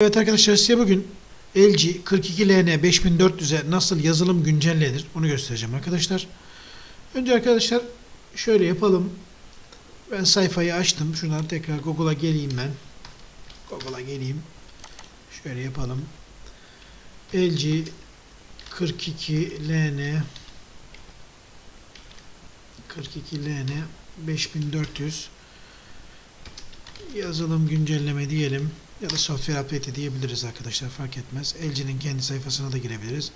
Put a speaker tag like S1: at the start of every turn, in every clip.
S1: Evet arkadaşlar size bugün LG 42LN 5400'e nasıl yazılım güncellenir onu göstereceğim arkadaşlar. Önce arkadaşlar şöyle yapalım. Ben sayfayı açtım. Şuradan tekrar Google'a geleyim ben. Google'a geleyim. Şöyle yapalım. LG 42LN 42LN 5400 yazılım güncelleme diyelim ya da software update diyebiliriz arkadaşlar fark etmez. LG'nin kendi sayfasına da girebiliriz.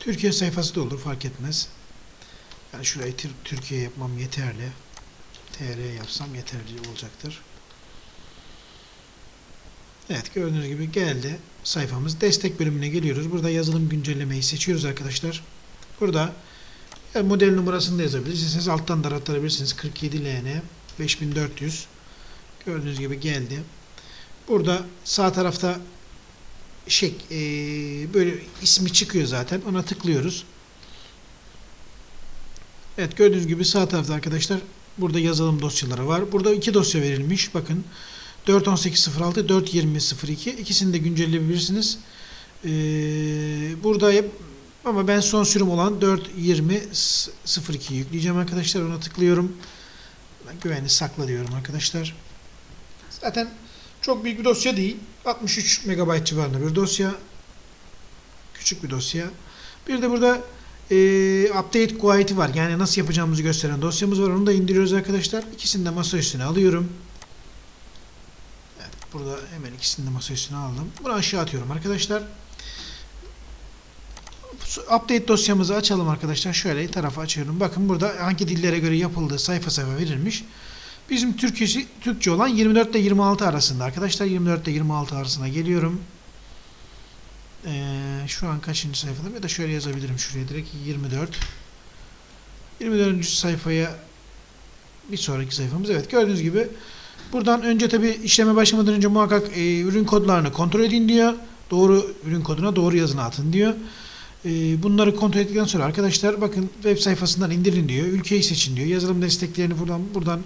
S1: Türkiye sayfası da olur fark etmez. Yani şurayı Tür- Türkiye yapmam yeterli. TR yapsam yeterli olacaktır. Evet gördüğünüz gibi geldi sayfamız. Destek bölümüne geliyoruz. Burada yazılım güncellemeyi seçiyoruz arkadaşlar. Burada model numarasını da yazabilirsiniz. Alttan da aratabilirsiniz. 47 LN 5400 Gördüğünüz gibi geldi. Burada sağ tarafta şey e, böyle ismi çıkıyor zaten. Ona tıklıyoruz. Evet gördüğünüz gibi sağ tarafta arkadaşlar burada yazılım dosyaları var. Burada iki dosya verilmiş. Bakın 4.18.06 4.20.02 ikisini de güncelleyebilirsiniz. Ee, burada ama ben son sürüm olan 4.20.02 yükleyeceğim arkadaşlar. Ona tıklıyorum. Güvenli sakla diyorum arkadaşlar. Zaten çok büyük bir dosya değil. 63 MB civarında bir dosya. Küçük bir dosya. Bir de burada e, update guide'i var. Yani nasıl yapacağımızı gösteren dosyamız var. Onu da indiriyoruz arkadaşlar. İkisini de masa üstüne alıyorum. Evet, burada hemen ikisini de masa üstüne aldım. Bunu aşağı atıyorum arkadaşlar. Update dosyamızı açalım arkadaşlar. Şöyle tarafa açıyorum. Bakın burada hangi dillere göre yapıldığı sayfa sayfa verilmiş. Bizim Türkçesi, Türkçe olan 24 ile 26 arasında arkadaşlar. 24 ile 26 arasına geliyorum. Ee, şu an kaçıncı sayfada? Ya da şöyle yazabilirim şuraya direkt 24. 24. sayfaya bir sonraki sayfamız. Evet gördüğünüz gibi buradan önce tabi işleme başlamadan önce muhakkak e, ürün kodlarını kontrol edin diyor. Doğru ürün koduna doğru yazını atın diyor. E, bunları kontrol ettikten sonra arkadaşlar bakın web sayfasından indirin diyor. Ülkeyi seçin diyor. Yazılım desteklerini buradan buradan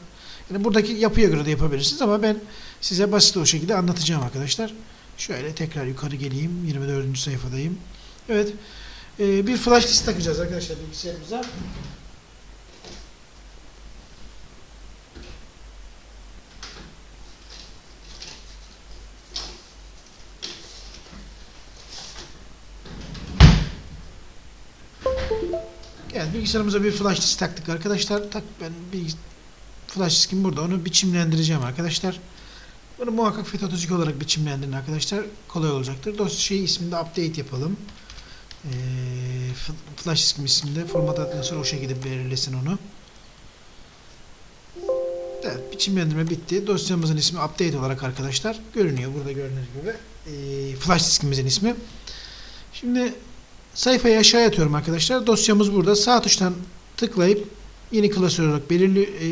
S1: yani buradaki yapıya göre de yapabilirsiniz ama ben size basit o şekilde anlatacağım arkadaşlar. Şöyle tekrar yukarı geleyim. 24. sayfadayım. Evet. Ee, bir flash disk takacağız arkadaşlar bilgisayarımıza. Evet bilgisayarımıza bir flash disk taktık arkadaşlar. Tak ben bir flash diskim burada. Onu biçimlendireceğim arkadaşlar. Bunu muhakkak fetotüzik olarak biçimlendirin arkadaşlar. Kolay olacaktır. Dosya şey isminde update yapalım. Ee, flash diskim isminde format attıktan sonra o şekilde belirlesin onu. Evet biçimlendirme bitti. Dosyamızın ismi update olarak arkadaşlar görünüyor. Burada gördüğünüz gibi. Ee, flash diskimizin ismi. Şimdi sayfayı aşağıya atıyorum arkadaşlar. Dosyamız burada. Sağ tuştan tıklayıp yeni klasör olarak belirli e,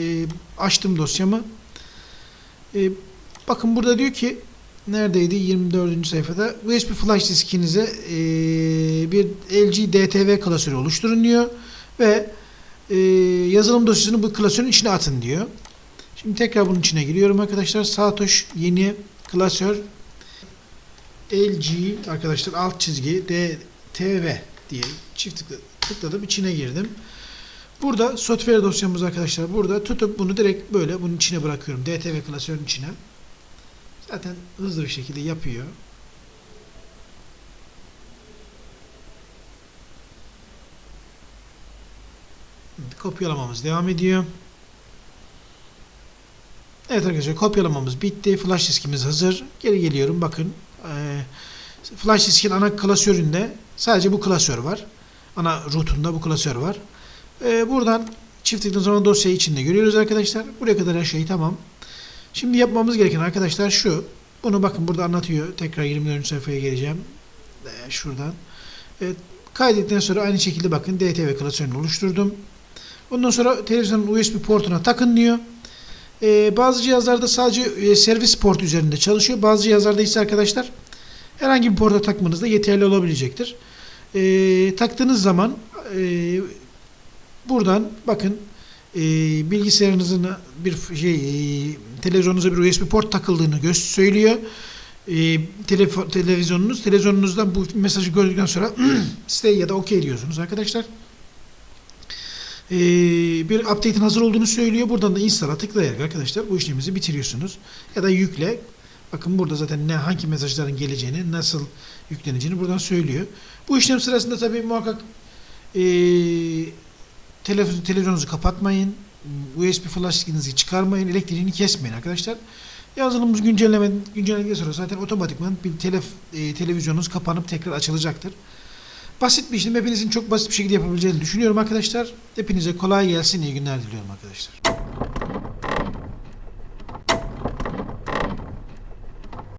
S1: açtım dosyamı. E, bakın burada diyor ki neredeydi 24. sayfada USB flash diskinize e, bir LG DTV klasörü oluşturun diyor ve e, yazılım dosyasını bu klasörün içine atın diyor. Şimdi tekrar bunun içine giriyorum arkadaşlar. Sağ tuş yeni klasör LG arkadaşlar alt çizgi DTV diye çift tıkla- tıkladım içine girdim. Burada software dosyamız arkadaşlar burada tutup bunu direkt böyle bunun içine bırakıyorum. DTV klasörün içine. Zaten hızlı bir şekilde yapıyor. Kopyalamamız devam ediyor. Evet arkadaşlar kopyalamamız bitti. Flash diskimiz hazır. Geri geliyorum. Bakın. flash diskin ana klasöründe sadece bu klasör var. Ana rootunda bu klasör var. Ee, buradan çift tıkladığınız zaman dosyayı içinde görüyoruz arkadaşlar. Buraya kadar her şey tamam. Şimdi yapmamız gereken arkadaşlar şu. Bunu bakın burada anlatıyor. Tekrar 24. sayfaya geleceğim. Ee, şuradan. Evet, kaydettikten sonra aynı şekilde bakın DTV klasörünü oluşturdum. Ondan sonra televizyonun USB portuna takın diyor. Ee, bazı cihazlarda sadece e, servis port üzerinde çalışıyor. Bazı cihazlarda ise arkadaşlar herhangi bir porta takmanız da yeterli olabilecektir. Ee, taktığınız zaman e, Buradan bakın e, bilgisayarınızın bir şey e, televizyonunuza bir USB port takıldığını gö- söylüyor. e, telefo- televizyonunuz. Televizyonunuzdan bu mesajı gördükten sonra stay ya da OK diyorsunuz arkadaşlar. E, bir update'in hazır olduğunu söylüyor. Buradan da install'a tıklayarak arkadaşlar bu işlemimizi bitiriyorsunuz. Ya da yükle. Bakın burada zaten ne hangi mesajların geleceğini, nasıl yükleneceğini buradan söylüyor. Bu işlem sırasında tabii muhakkak e, televizyon, televizyonunuzu kapatmayın. USB flash diskinizi çıkarmayın. Elektriğini kesmeyin arkadaşlar. Yazılımımız güncelleme, güncellendikten sonra zaten otomatikman bir telef, e, televizyonunuz kapanıp tekrar açılacaktır. Basit bir işlem hepinizin çok basit bir şekilde yapabileceğini düşünüyorum arkadaşlar. Hepinize kolay gelsin, iyi günler diliyorum arkadaşlar.